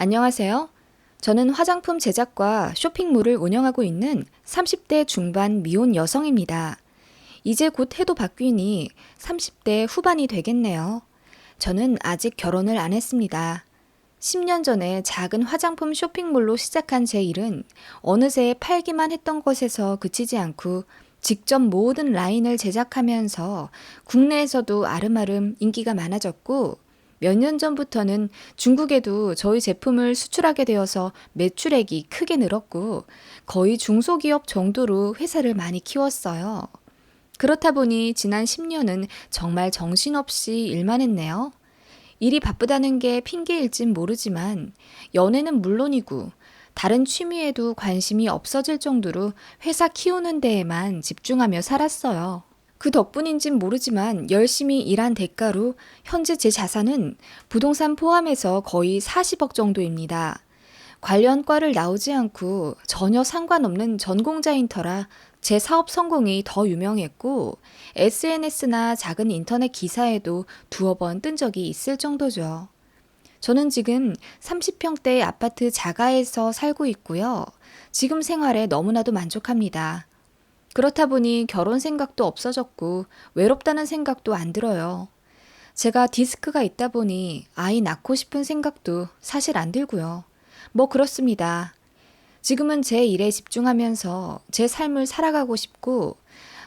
안녕하세요. 저는 화장품 제작과 쇼핑몰을 운영하고 있는 30대 중반 미혼 여성입니다. 이제 곧 해도 바뀌니 30대 후반이 되겠네요. 저는 아직 결혼을 안 했습니다. 10년 전에 작은 화장품 쇼핑몰로 시작한 제 일은 어느새 팔기만 했던 것에서 그치지 않고 직접 모든 라인을 제작하면서 국내에서도 아름아름 인기가 많아졌고 몇 년 전부터는 중국에도 저희 제품을 수출하게 되어서 매출액이 크게 늘었고 거의 중소기업 정도로 회사를 많이 키웠어요. 그렇다 보니 지난 10년은 정말 정신없이 일만 했네요. 일이 바쁘다는 게 핑계일진 모르지만 연애는 물론이고 다른 취미에도 관심이 없어질 정도로 회사 키우는 데에만 집중하며 살았어요. 그 덕분인진 모르지만 열심히 일한 대가로 현재 제 자산은 부동산 포함해서 거의 40억 정도입니다. 관련 과를 나오지 않고 전혀 상관없는 전공자인 터라 제 사업 성공이 더 유명했고 SNS나 작은 인터넷 기사에도 두어 번 뜬 적이 있을 정도죠. 저는 지금 30평대 아파트 자가에서 살고 있고요. 지금 생활에 너무나도 만족합니다. 그렇다 보니 결혼 생각도 없어졌고 외롭다는 생각도 안 들어요. 제가 디스크가 있다 보니 아이 낳고 싶은 생각도 사실 안 들고요. 뭐 그렇습니다. 지금은 제 일에 집중하면서 제 삶을 살아가고 싶고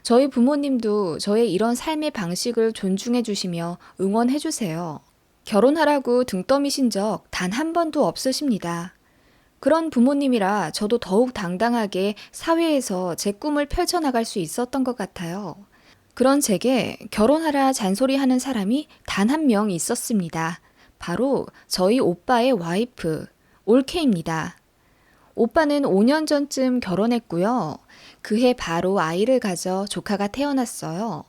저희 부모님도 저의 이런 삶의 방식을 존중해 주시며 응원해 주세요. 결혼하라고 등 떠미신 적 단 한 번도 없으십니다. 그런 부모님이라 저도 더욱 당당하게 사회에서 제 꿈을 펼쳐나갈 수 있었던 것 같아요. 그런 제게 결혼하라 잔소리하는 사람이 단 한 명 있었습니다. 바로 저희 오빠의 와이프, 올케입니다. 오빠는 5년 전쯤 결혼했고요. 그해 바로 아이를 가져 조카가 태어났어요.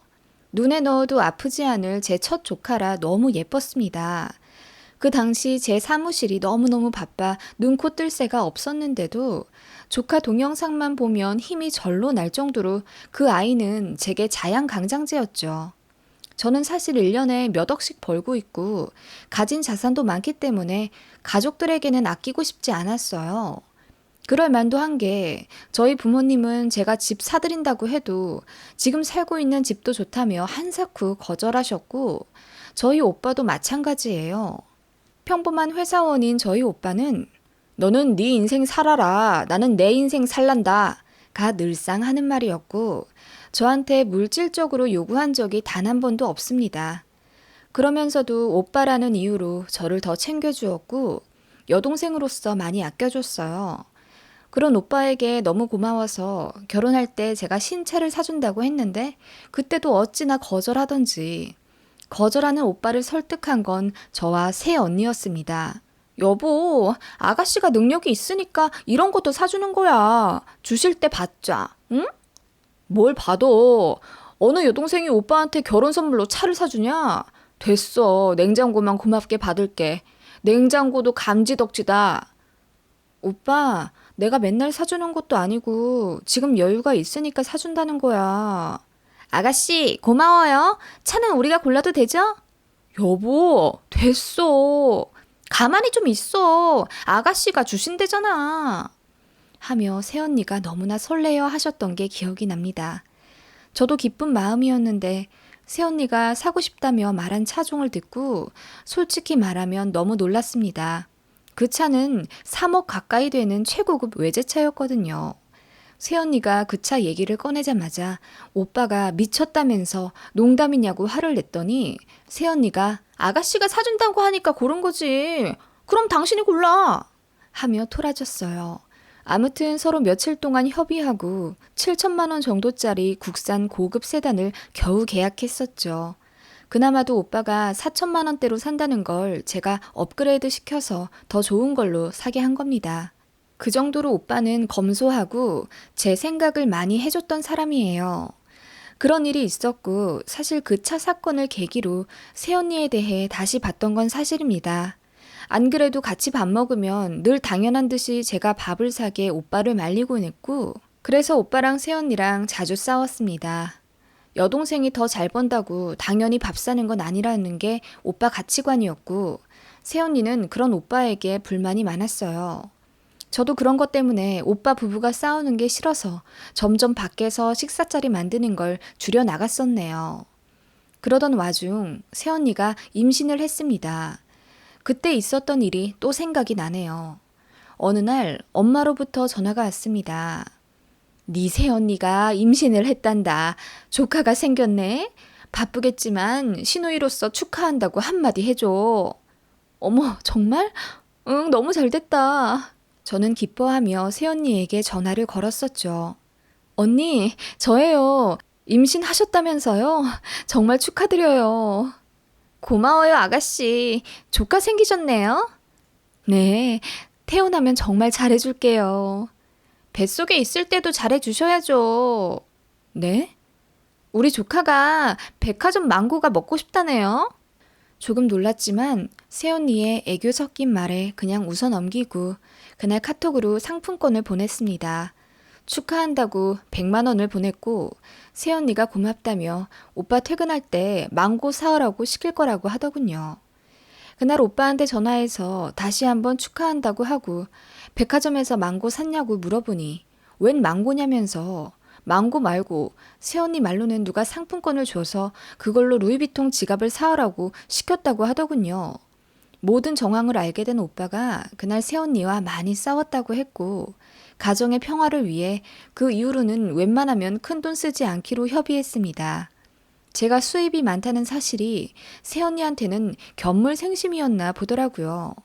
눈에 넣어도 아프지 않을 제 첫 조카라 너무 예뻤습니다. 그 당시 제 사무실이 너무너무 바빠 눈코 뜰 새가 없었는데도 조카 동영상만 보면 힘이 절로 날 정도로 그 아이는 제게 자양강장제였죠. 저는 사실 1년에 몇 억씩 벌고 있고 가진 자산도 많기 때문에 가족들에게는 아끼고 싶지 않았어요. 그럴 만도 한 게 저희 부모님은 제가 집 사드린다고 해도 지금 살고 있는 집도 좋다며 한사쿠 거절하셨고 저희 오빠도 마찬가지예요. 평범한 회사원인 저희 오빠는 너는 네 인생 살아라. 나는 내 인생 살란다. 가 늘상 하는 말이었고 저한테 물질적으로 요구한 적이 단 한 번도 없습니다. 그러면서도 오빠라는 이유로 저를 더 챙겨주었고 여동생으로서 많이 아껴줬어요. 그런 오빠에게 너무 고마워서 결혼할 때 제가 신차를 사준다고 했는데 그때도 어찌나 거절하던지 거절하는 오빠를 설득한 건 저와 새 언니였습니다. 여보, 아가씨가 능력이 있으니까 이런 것도 사주는 거야. 주실 때 받자, 응? 뭘 봐도 어느 여동생이 오빠한테 결혼 선물로 차를 사주냐? 됐어. 냉장고만 고맙게 받을게. 냉장고도 감지덕지다. 오빠, 내가 맨날 사주는 것도 아니고 지금 여유가 있으니까 사준다는 거야. 아가씨, 고마워요. 차는 우리가 골라도 되죠? 여보, 됐어. 가만히 좀 있어. 아가씨가 주신대잖아. 하며 새언니가 너무나 설레어 하셨던 게 기억이 납니다. 저도 기쁜 마음이었는데 새언니가 사고 싶다며 말한 차종을 듣고 솔직히 말하면 너무 놀랐습니다. 그 차는 3억 가까이 되는 최고급 외제차였거든요. 새언니가 그 차 얘기를 꺼내자마자 오빠가 미쳤다면서 농담이냐고 화를 냈더니 새언니가 아가씨가 사준다고 하니까 고른 거지. 그럼 당신이 골라. 하며 토라졌어요. 아무튼 서로 며칠 동안 협의하고 7천만 원 정도짜리 국산 고급 세단을 겨우 계약했었죠. 그나마도 오빠가 4천만 원대로 산다는 걸 제가 업그레이드 시켜서 더 좋은 걸로 사게 한 겁니다. 그 정도로 오빠는 검소하고 제 생각을 많이 해줬던 사람이에요. 그런 일이 있었고 사실 그 차 사건을 계기로 새언니에 대해 다시 봤던 건 사실입니다. 안 그래도 같이 밥 먹으면 늘 당연한 듯이 제가 밥을 사게 오빠를 말리곤 했고 그래서 오빠랑 새언니랑 자주 싸웠습니다. 여동생이 더 잘 번다고 당연히 밥 사는 건 아니라는 게 오빠 가치관이었고, 새언니는 그런 오빠에게 불만이 많았어요. 저도 그런 것 때문에 오빠 부부가 싸우는 게 싫어서 점점 밖에서 식사 자리 만드는 걸 줄여 나갔었네요. 그러던 와중 새언니가 임신을 했습니다. 그때 있었던 일이 또 생각이 나네요. 어느 날 엄마로부터 전화가 왔습니다. 네 새언니가 임신을 했단다. 조카가 생겼네. 바쁘겠지만 시누이로서 축하한다고 한마디 해줘. 어머, 정말? 응, 너무 잘 됐다. 저는 기뻐하며 새언니에게 전화를 걸었었죠. 언니, 저예요. 임신하셨다면서요? 정말 축하드려요. 고마워요, 아가씨. 조카 생기셨네요? 네, 태어나면 정말 잘해줄게요. 뱃속에 있을 때도 잘해주셔야죠. 네? 우리 조카가 백화점 망고가 먹고 싶다네요. 조금 놀랐지만 새언니의 애교 섞인 말에 그냥 웃어 넘기고 그날 카톡으로 상품권을 보냈습니다. 축하한다고 100만 원을 보냈고 새언니가 고맙다며 오빠 퇴근할 때 망고 사오라고 시킬 거라고 하더군요. 그날 오빠한테 전화해서 다시 한번 축하한다고 하고 백화점에서 망고 샀냐고 물어보니 웬 망고냐면서 망고 말고 새언니 말로는 누가 상품권을 줘서 그걸로 루이비통 지갑을 사오라고 시켰다고 하더군요. 모든 정황을 알게 된 오빠가 그날 새언니와 많이 싸웠다고 했고 가정의 평화를 위해 그 이후로는 웬만하면 큰 돈 쓰지 않기로 협의했습니다. 제가 수입이 많다는 사실이 새언니한테는 견물생심이었나 보더라고요.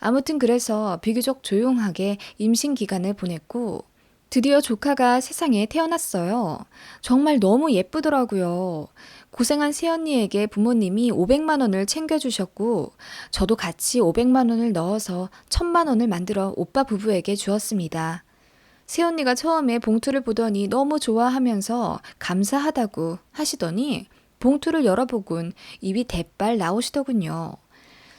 아무튼 그래서 비교적 조용하게 임신 기간을 보냈고 드디어 조카가 세상에 태어났어요. 정말 너무 예쁘더라고요. 고생한 새언니에게 부모님이 500만 원을 챙겨주셨고, 저도 같이 500만 원을 넣어서 1000만 원을 만들어 오빠 부부에게 주었습니다. 새언니가 처음에 봉투를 보더니 너무 좋아하면서 감사하다고 하시더니 봉투를 열어보곤 입이 대빨 나오시더군요.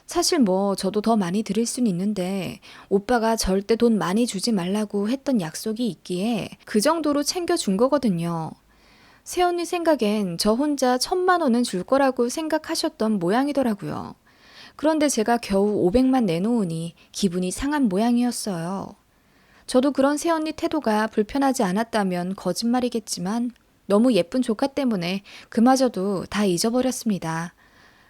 사실 뭐 저도 더 많이 드릴 수는 있는데 오빠가 절대 돈 많이 주지 말라고 했던 약속이 있기에 그 정도로 챙겨준 거거든요. 새언니 생각엔 저 혼자 천만 원은 줄 거라고 생각하셨던 모양이더라고요. 그런데 제가 겨우 500만 내놓으니 기분이 상한 모양이었어요. 저도 그런 새언니 태도가 불편하지 않았다면 거짓말이겠지만 너무 예쁜 조카 때문에 그마저도 다 잊어버렸습니다.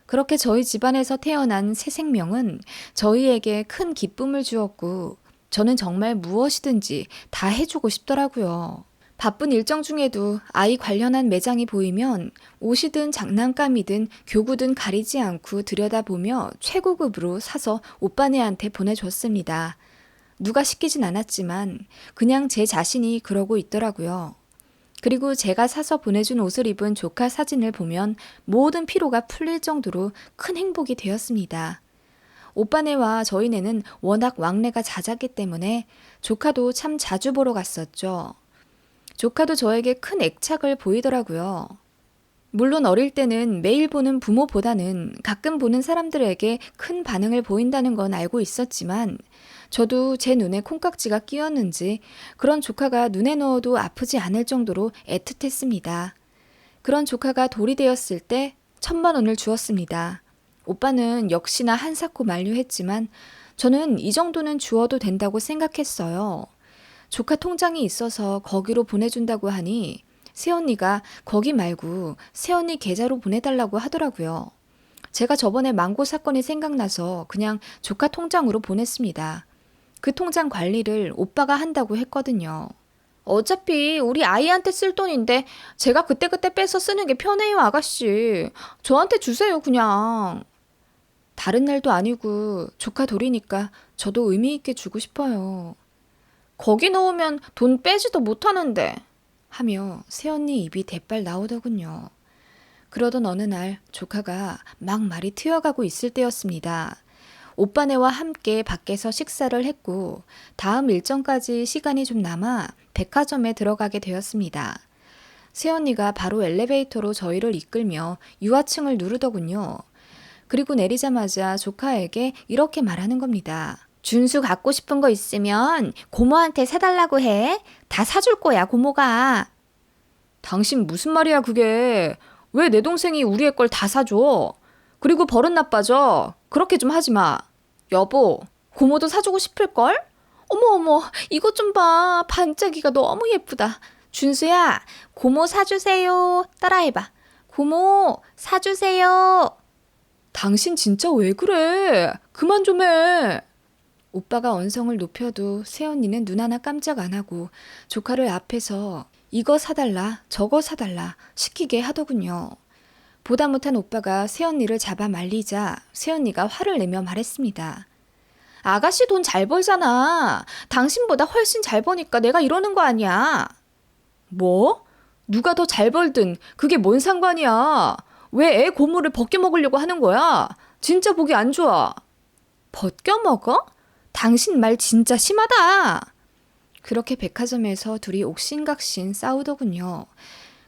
그렇게 저희 집안에서 태어난 새 생명은 저희에게 큰 기쁨을 주었고, 저는 정말 무엇이든지 다 해주고 싶더라고요. 바쁜 일정 중에도 아이 관련한 매장이 보이면 옷이든 장난감이든 교구든 가리지 않고 들여다보며 최고급으로 사서 오빠네한테 보내줬습니다. 누가 시키진 않았지만 그냥 제 자신이 그러고 있더라고요. 그리고 제가 사서 보내준 옷을 입은 조카 사진을 보면 모든 피로가 풀릴 정도로 큰 행복이 되었습니다. 오빠네와 저희네는 워낙 왕래가 잦았기 때문에 조카도 참 자주 보러 갔었죠. 조카도 저에게 큰 애착을 보이더라고요. 물론 어릴 때는 매일 보는 부모보다는 가끔 보는 사람들에게 큰 반응을 보인다는 건 알고 있었지만 저도 제 눈에 콩깍지가 끼었는지 그런 조카가 눈에 넣어도 아프지 않을 정도로 애틋했습니다. 그런 조카가 돌이 되었을 때 천만 원을 주었습니다. 오빠는 역시나 한사코 만류했지만 저는 이 정도는 주어도 된다고 생각했어요. 조카 통장이 있어서 거기로 보내준다고 하니 새언니가 거기 말고 새언니 계좌로 보내달라고 하더라고요. 제가 저번에 망고 사건이 생각나서 그냥 조카 통장으로 보냈습니다. 그 통장 관리를 오빠가 한다고 했거든요. 어차피 우리 아이한테 쓸 돈인데 제가 그때그때 빼서 쓰는 게 편해요, 아가씨. 저한테 주세요, 그냥. 다른 날도 아니고 조카 돌이니까 저도 의미 있게 주고 싶어요. 거기 넣으면 돈 빼지도 못하는데. 하며 새언니 입이 대빨 나오더군요. 그러던 어느 날 조카가 막 말이 튀어가고 있을 때였습니다. 오빠네와 함께 밖에서 식사를 했고 다음 일정까지 시간이 좀 남아 백화점에 들어가게 되었습니다. 새언니가 바로 엘리베이터로 저희를 이끌며 유아층을 누르더군요. 그리고 내리자마자 조카에게 이렇게 말하는 겁니다. 준수 갖고 싶은 거 있으면 고모한테 사달라고 해. 다 사줄 거야, 고모가. 당신 무슨 말이야, 그게. 왜 내 동생이 우리 애걸다 사줘? 그리고 버릇 나빠져. 그렇게 좀 하지 마. 여보, 고모도 사주고 싶을걸? 어머, 어머, 이것 좀 봐. 반짝이가 너무 예쁘다. 준수야, 고모 사주세요. 따라해봐. 고모, 사주세요. 당신 진짜 왜 그래? 그만 좀 해. 오빠가 언성을 높여도 새언니는 눈 하나 깜짝 안 하고 조카를 앞에서 이거 사달라, 저거 사달라 시키게 하더군요. 보다 못한 오빠가 새언니를 잡아 말리자 새언니가 화를 내며 말했습니다. 아가씨 돈 잘 벌잖아. 당신보다 훨씬 잘 버니까 내가 이러는 거 아니야. 뭐? 누가 더 잘 벌든 그게 뭔 상관이야. 왜 애 고무를 벗겨 먹으려고 하는 거야? 진짜 보기 안 좋아. 벗겨 먹어? 당신 말 진짜 심하다. 그렇게 백화점에서 둘이 옥신각신 싸우더군요.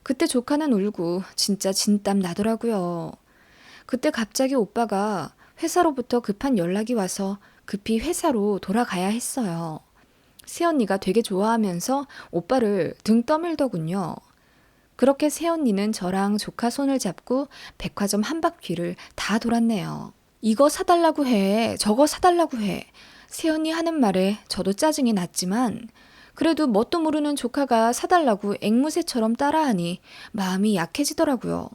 그때 조카는 울고 진짜 진땀 나더라고요. 그때 갑자기 오빠가 회사로부터 급한 연락이 와서 급히 회사로 돌아가야 했어요. 새언니가 되게 좋아하면서 오빠를 등 떠밀더군요. 그렇게 새언니는 저랑 조카 손을 잡고 백화점 한 바퀴를 다 돌았네요. 이거 사달라고 해, 저거 사달라고 해. 새언니 하는 말에 저도 짜증이 났지만 그래도 뭣도 모르는 조카가 사달라고 앵무새처럼 따라하니 마음이 약해지더라고요.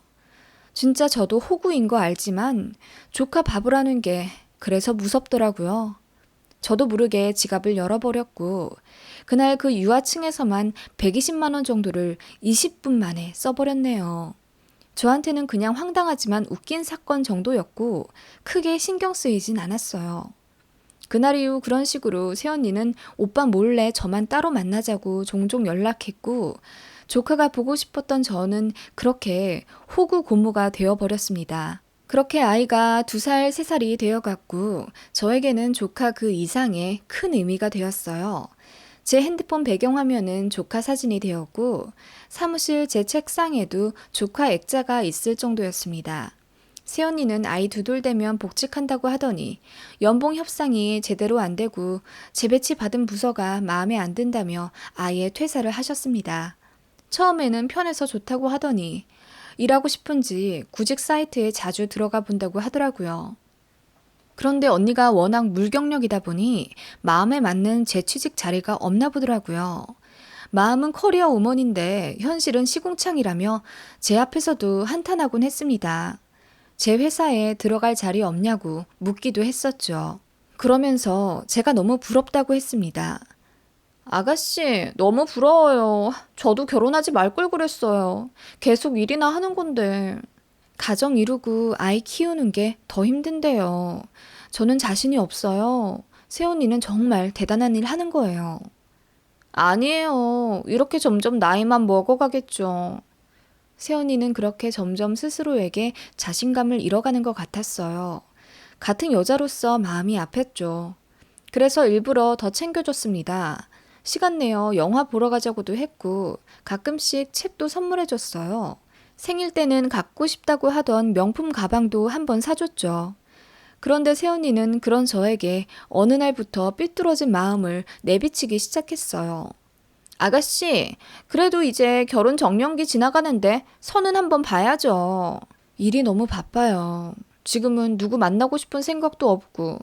진짜 저도 호구인 거 알지만 조카 밥을하는 게 그래서 무섭더라고요. 저도 모르게 지갑을 열어버렸고 그날 그 유아층에서만 120만 원 정도를 20분 만에 써버렸네요. 저한테는 그냥 황당하지만 웃긴 사건 정도였고 크게 신경 쓰이진 않았어요. 그날 이후 그런 식으로 새언니는 오빠 몰래 저만 따로 만나자고 종종 연락했고 조카가 보고 싶었던 저는 그렇게 호구 고모가 되어버렸습니다. 그렇게 아이가 두 살, 세 살이 되어갔고 저에게는 조카 그 이상의 큰 의미가 되었어요. 제 핸드폰 배경화면은 조카 사진이 되었고 사무실 제 책상에도 조카 액자가 있을 정도였습니다. 새언니는 아이 두돌 되면 복직한다고 하더니 연봉 협상이 제대로 안 되고 재배치 받은 부서가 마음에 안 든다며 아예 퇴사를 하셨습니다. 처음에는 편해서 좋다고 하더니 일하고 싶은지 구직 사이트에 자주 들어가 본다고 하더라고요. 그런데 언니가 워낙 물경력이다 보니 마음에 맞는 재취직 자리가 없나 보더라고요. 마음은 커리어 우먼인데 현실은 시궁창이라며 제 앞에서도 한탄하곤 했습니다. 제 회사에 들어갈 자리 없냐고 묻기도 했었죠. 그러면서 제가 너무 부럽다고 했습니다. 아가씨, 너무 부러워요. 저도 결혼하지 말 걸 그랬어요. 계속 일이나 하는 건데. 가정 이루고 아이 키우는 게 더 힘든데요. 저는 자신이 없어요. 세언니는 정말 대단한 일 하는 거예요. 아니에요. 이렇게 점점 나이만 먹어가겠죠. 세언니는 그렇게 점점 스스로에게 자신감을 잃어가는 것 같았어요. 같은 여자로서 마음이 아팠죠. 그래서 일부러 더 챙겨줬습니다. 시간 내어 영화 보러 가자고도 했고 가끔씩 책도 선물해줬어요. 생일 때는 갖고 싶다고 하던 명품 가방도 한번 사줬죠. 그런데 세언니는 그런 저에게 어느 날부터 삐뚤어진 마음을 내비치기 시작했어요. 아가씨, 그래도 이제 결혼 정년기 지나가는데 선은 한번 봐야죠. 일이 너무 바빠요. 지금은 누구 만나고 싶은 생각도 없고,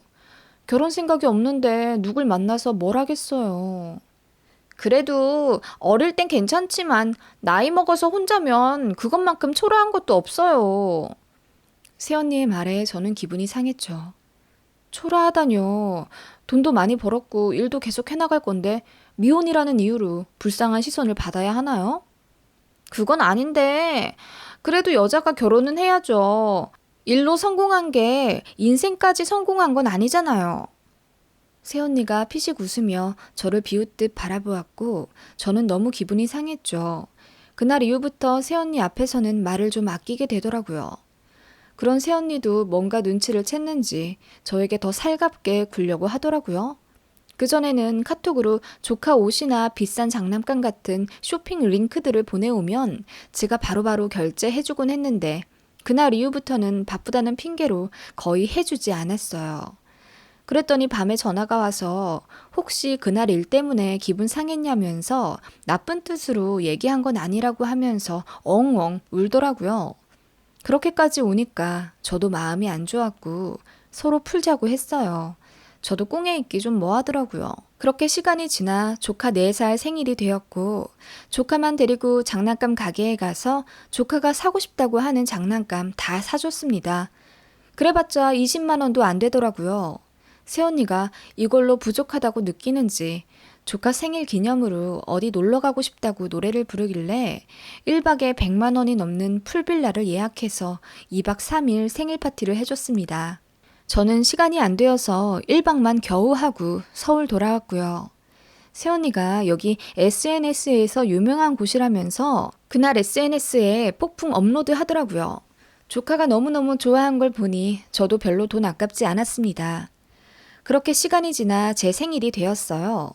결혼 생각이 없는데 누굴 만나서 뭘 하겠어요. 그래도 어릴 땐 괜찮지만 나이 먹어서 혼자면 그것만큼 초라한 것도 없어요. 새언니의 말에 저는 기분이 상했죠. 초라하다뇨. 돈도 많이 벌었고 일도 계속 해나갈 건데 미혼이라는 이유로 불쌍한 시선을 받아야 하나요? 그건 아닌데, 그래도 여자가 결혼은 해야죠. 일로 성공한 게 인생까지 성공한 건 아니잖아요. 새언니가 피식 웃으며 저를 비웃듯 바라보았고, 저는 너무 기분이 상했죠. 그날 이후부터 새언니 앞에서는 말을 좀 아끼게 되더라고요. 그런 새언니도 뭔가 눈치를 챘는지 저에게 더 살갑게 굴려고 하더라고요. 그전에는 카톡으로 조카 옷이나 비싼 장난감 같은 쇼핑 링크들을 보내오면 제가 바로바로 결제해주곤 했는데 그날 이후부터는 바쁘다는 핑계로 거의 해주지 않았어요. 그랬더니 밤에 전화가 와서 혹시 그날 일 때문에 기분 상했냐면서 나쁜 뜻으로 얘기한 건 아니라고 하면서 엉엉 울더라고요. 그렇게까지 오니까 저도 마음이 안 좋았고 서로 풀자고 했어요. 저도 꽁에 있기 좀 뭐하더라고요. 그렇게 시간이 지나 조카 4살 생일이 되었고 조카만 데리고 장난감 가게에 가서 조카가 사고 싶다고 하는 장난감 다 사줬습니다. 그래봤자 20만 원도 안 되더라고요. 새언니가 이걸로 부족하다고 느끼는지 조카 생일 기념으로 어디 놀러 가고 싶다고 노래를 부르길래 1박에 100만 원이 넘는 풀빌라를 예약해서 2박 3일 생일 파티를 해줬습니다. 저는 시간이 안 되어서 1박만 겨우 하고 서울 돌아왔고요. 새언니가 여기 SNS에서 유명한 곳이라면서 그날 SNS에 폭풍 업로드 하더라고요. 조카가 너무너무 좋아한 걸 보니 저도 별로 돈 아깝지 않았습니다. 그렇게 시간이 지나 제 생일이 되었어요.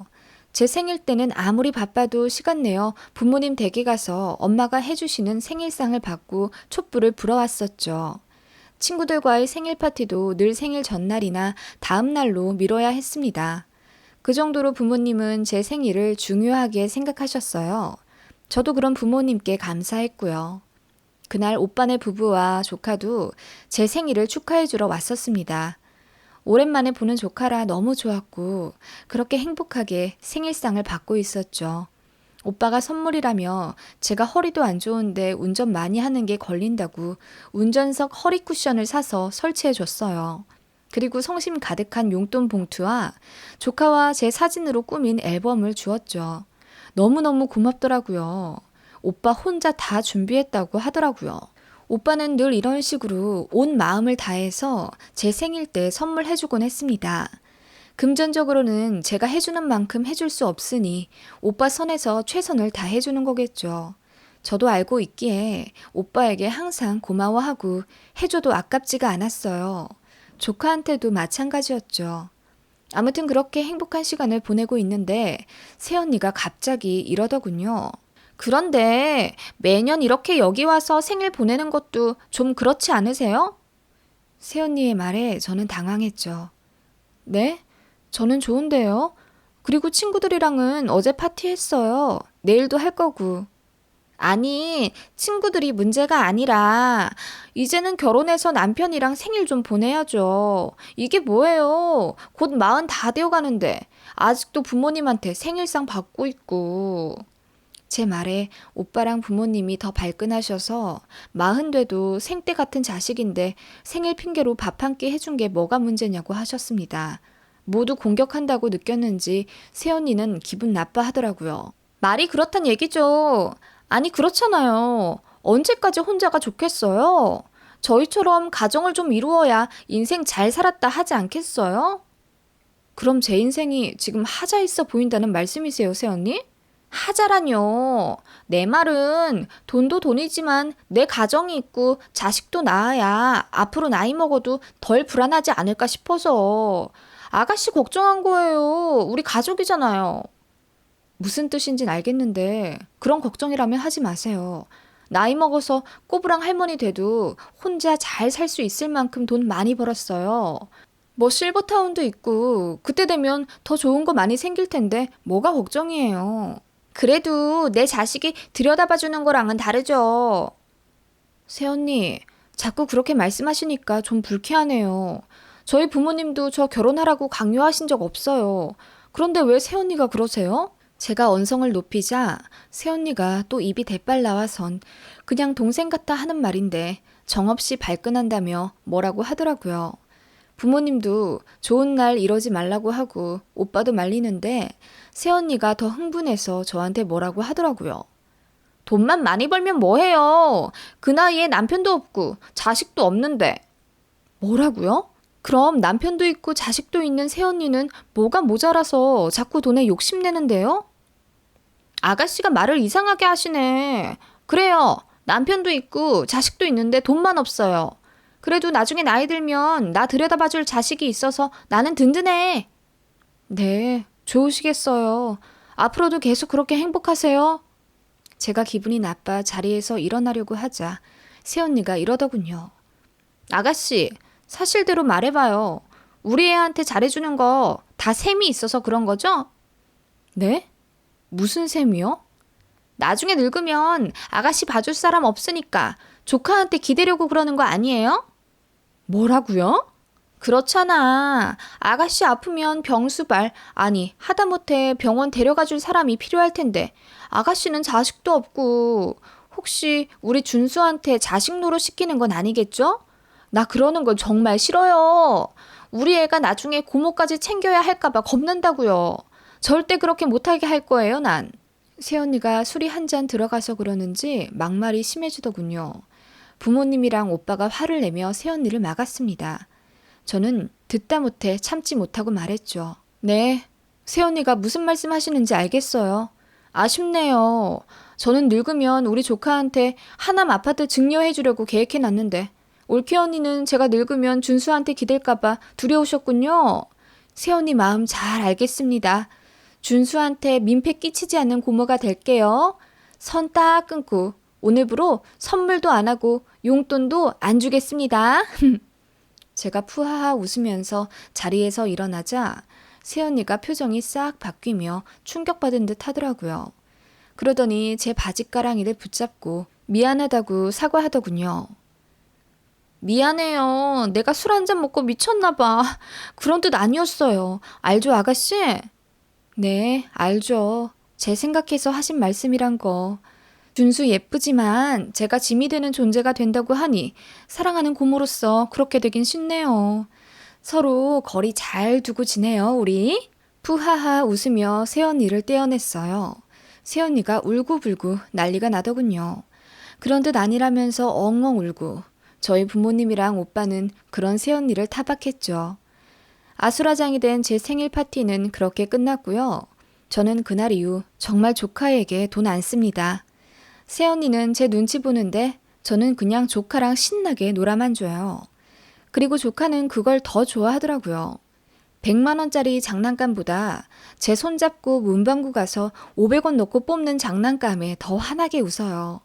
제 생일 때는 아무리 바빠도 시간 내어 부모님 댁에 가서 엄마가 해주시는 생일상을 받고 촛불을 불어왔었죠. 친구들과의 생일 파티도 늘 생일 전날이나 다음 날로 미뤄야 했습니다. 그 정도로 부모님은 제 생일을 중요하게 생각하셨어요. 저도 그런 부모님께 감사했고요. 그날 오빠네 부부와 조카도 제 생일을 축하해주러 왔었습니다. 오랜만에 보는 조카라 너무 좋았고, 그렇게 행복하게 생일상을 받고 있었죠. 오빠가 선물이라며 제가 허리도 안 좋은데 운전 많이 하는 게 걸린다고 운전석 허리 쿠션을 사서 설치해 줬어요. 그리고 성심 가득한 용돈 봉투와 조카와 제 사진으로 꾸민 앨범을 주었죠. 너무너무 고맙더라고요. 오빠 혼자 다 준비했다고 하더라고요. 오빠는 늘 이런 식으로 온 마음을 다해서 제 생일 때 선물해주곤 했습니다. 금전적으로는 제가 해주는 만큼 해줄 수 없으니 오빠 선에서 최선을 다해주는 거겠죠. 저도 알고 있기에 오빠에게 항상 고마워하고 해줘도 아깝지가 않았어요. 조카한테도 마찬가지였죠. 아무튼 그렇게 행복한 시간을 보내고 있는데 새언니가 갑자기 이러더군요. 그런데 매년 이렇게 여기 와서 생일 보내는 것도 좀 그렇지 않으세요? 새언니의 말에 저는 당황했죠. 네? 저는 좋은데요. 그리고 친구들이랑은 어제 파티했어요. 내일도 할 거고. 아니, 친구들이 문제가 아니라, 이제는 결혼해서 남편이랑 생일 좀 보내야죠. 이게 뭐예요? 곧 마흔 다 되어 가는데, 아직도 부모님한테 생일상 받고 있고. 제 말에 오빠랑 부모님이 더 발끈하셔서 마흔 돼도 생때 같은 자식인데 생일 핑계로 밥 한 끼 해준 게 뭐가 문제냐고 하셨습니다. 모두 공격한다고 느꼈는지 새언니는 기분 나빠하더라고요. 말이 그렇단 얘기죠. 아니 그렇잖아요. 언제까지 혼자가 좋겠어요? 저희처럼 가정을 좀 이루어야 인생 잘 살았다 하지 않겠어요? 그럼 제 인생이 지금 하자 있어 보인다는 말씀이세요, 새언니? 하자라뇨. 내 말은 돈도 돈이지만 내 가정이 있고 자식도 낳아야 앞으로 나이 먹어도 덜 불안하지 않을까 싶어서 아가씨 걱정한 거예요. 우리 가족이잖아요. 무슨 뜻인진 알겠는데 그런 걱정이라면 하지 마세요. 나이 먹어서 꼬부랑 할머니 돼도 혼자 잘 살 수 있을 만큼 돈 많이 벌었어요. 뭐 실버타운도 있고 그때 되면 더 좋은 거 많이 생길 텐데 뭐가 걱정이에요. 그래도 내 자식이 들여다봐 주는 거랑은 다르죠. 새언니, 자꾸 그렇게 말씀하시니까 좀 불쾌하네요. 저희 부모님도 저 결혼하라고 강요하신 적 없어요. 그런데 왜 새언니가 그러세요? 제가 언성을 높이자 새언니가 또 입이 대빨 나와선 그냥 동생 같다 하는 말인데 정없이 발끈한다며 뭐라고 하더라고요. 부모님도 좋은 날 이러지 말라고 하고 오빠도 말리는데 새언니가 더 흥분해서 저한테 뭐라고 하더라고요. 돈만 많이 벌면 뭐해요? 그 나이에 남편도 없고 자식도 없는데. 뭐라고요? 그럼 남편도 있고 자식도 있는 새언니는 뭐가 모자라서 자꾸 돈에 욕심내는데요? 아가씨가 말을 이상하게 하시네. 그래요. 남편도 있고 자식도 있는데 돈만 없어요. 그래도 나중에 나이 들면 나 들여다봐줄 자식이 있어서 나는 든든해. 네, 좋으시겠어요. 앞으로도 계속 그렇게 행복하세요. 제가 기분이 나빠 자리에서 일어나려고 하자 새언니가 이러더군요. 아가씨, 사실대로 말해봐요. 우리 애한테 잘해주는 거 다 셈이 있어서 그런 거죠? 네? 무슨 셈이요? 나중에 늙으면 아가씨 봐줄 사람 없으니까 조카한테 기대려고 그러는 거 아니에요? 뭐라고요? 그렇잖아. 아가씨 아프면 병수발, 아니, 하다못해 병원 데려가 줄 사람이 필요할 텐데, 아가씨는 자식도 없고, 혹시 우리 준수한테 자식 노릇 시키는 건 아니겠죠? 나 그러는 건 정말 싫어요. 우리 애가 나중에 고모까지 챙겨야 할까봐 겁난다고요. 절대 그렇게 못하게 할 거예요, 난. 새언니가 술이 한 잔 들어가서 그러는지 막말이 심해지더군요. 부모님이랑 오빠가 화를 내며 새언니를 막았습니다. 저는 듣다 못해 참지 못하고 말했죠. 네, 새언니가 무슨 말씀 하시는지 알겠어요. 아쉽네요. 저는 늙으면 우리 조카한테 하남 아파트 증여해 주려고 계획해 놨는데 올케 언니는 제가 늙으면 준수한테 기댈까봐 두려우셨군요. 새언니 마음 잘 알겠습니다. 준수한테 민폐 끼치지 않는 고모가 될게요. 선 딱 끊고 오늘부로 선물도 안 하고 용돈도 안 주겠습니다. 제가 푸하하 웃으면서 자리에서 일어나자 새언니가 표정이 싹 바뀌며 충격받은 듯 하더라고요. 그러더니 제 바지가랑이를 붙잡고 미안하다고 사과하더군요. 미안해요. 내가 술 한 잔 먹고 미쳤나봐. 그런 뜻 아니었어요. 알죠, 아가씨? 네, 알죠. 제 생각해서 하신 말씀이란 거. 준수 예쁘지만 제가 짐이 되는 존재가 된다고 하니 사랑하는 고모로서 그렇게 되긴 쉽네요. 서로 거리 잘 두고 지내요, 우리. 푸하하 웃으며 새언니를 떼어냈어요. 새언니가 울고불고 난리가 나더군요. 그런 듯 아니라면서 엉엉 울고 저희 부모님이랑 오빠는 그런 새언니를 타박했죠. 아수라장이 된 제 생일 파티는 그렇게 끝났고요. 저는 그날 이후 정말 조카에게 돈 안 씁니다. 새언니는 제 눈치 보는데 저는 그냥 조카랑 신나게 놀아만 줘요. 그리고 조카는 그걸 더 좋아하더라고요. 100만 원짜리 장난감보다 제 손잡고 문방구 가서 500원 넣고 뽑는 장난감에 더 환하게 웃어요.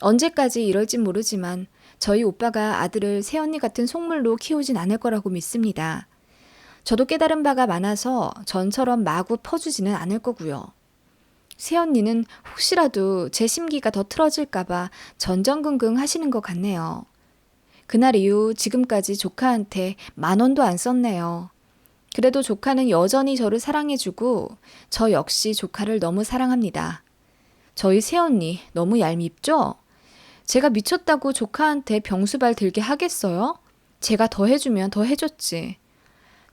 언제까지 이럴진 모르지만 저희 오빠가 아들을 새언니 같은 속물로 키우진 않을 거라고 믿습니다. 저도 깨달은 바가 많아서 전처럼 마구 퍼주지는 않을 거고요. 새언니는 혹시라도 제 심기가 더 틀어질까봐 전전긍긍 하시는 것 같네요. 그날 이후 지금까지 조카한테 만 원도 안 썼네요. 그래도 조카는 여전히 저를 사랑해주고 저 역시 조카를 너무 사랑합니다. 저희 새언니 너무 얄밉죠? 제가 미쳤다고 조카한테 병수발 들게 하겠어요? 제가 더 해주면 더 해줬지.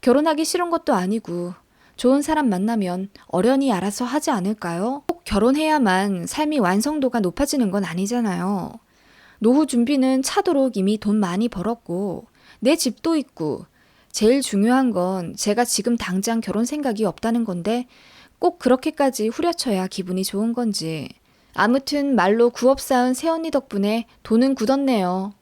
결혼하기 싫은 것도 아니고 좋은 사람 만나면 어련히 알아서 하지 않을까요? 꼭 결혼해야만 삶이 완성도가 높아지는 건 아니잖아요. 노후 준비는 차도록 이미 돈 많이 벌었고 내 집도 있고 제일 중요한 건 제가 지금 당장 결혼 생각이 없다는 건데 꼭 그렇게까지 후려쳐야 기분이 좋은 건지. 아무튼 말로 구업 쌓은 새언니 덕분에 돈은 굳었네요.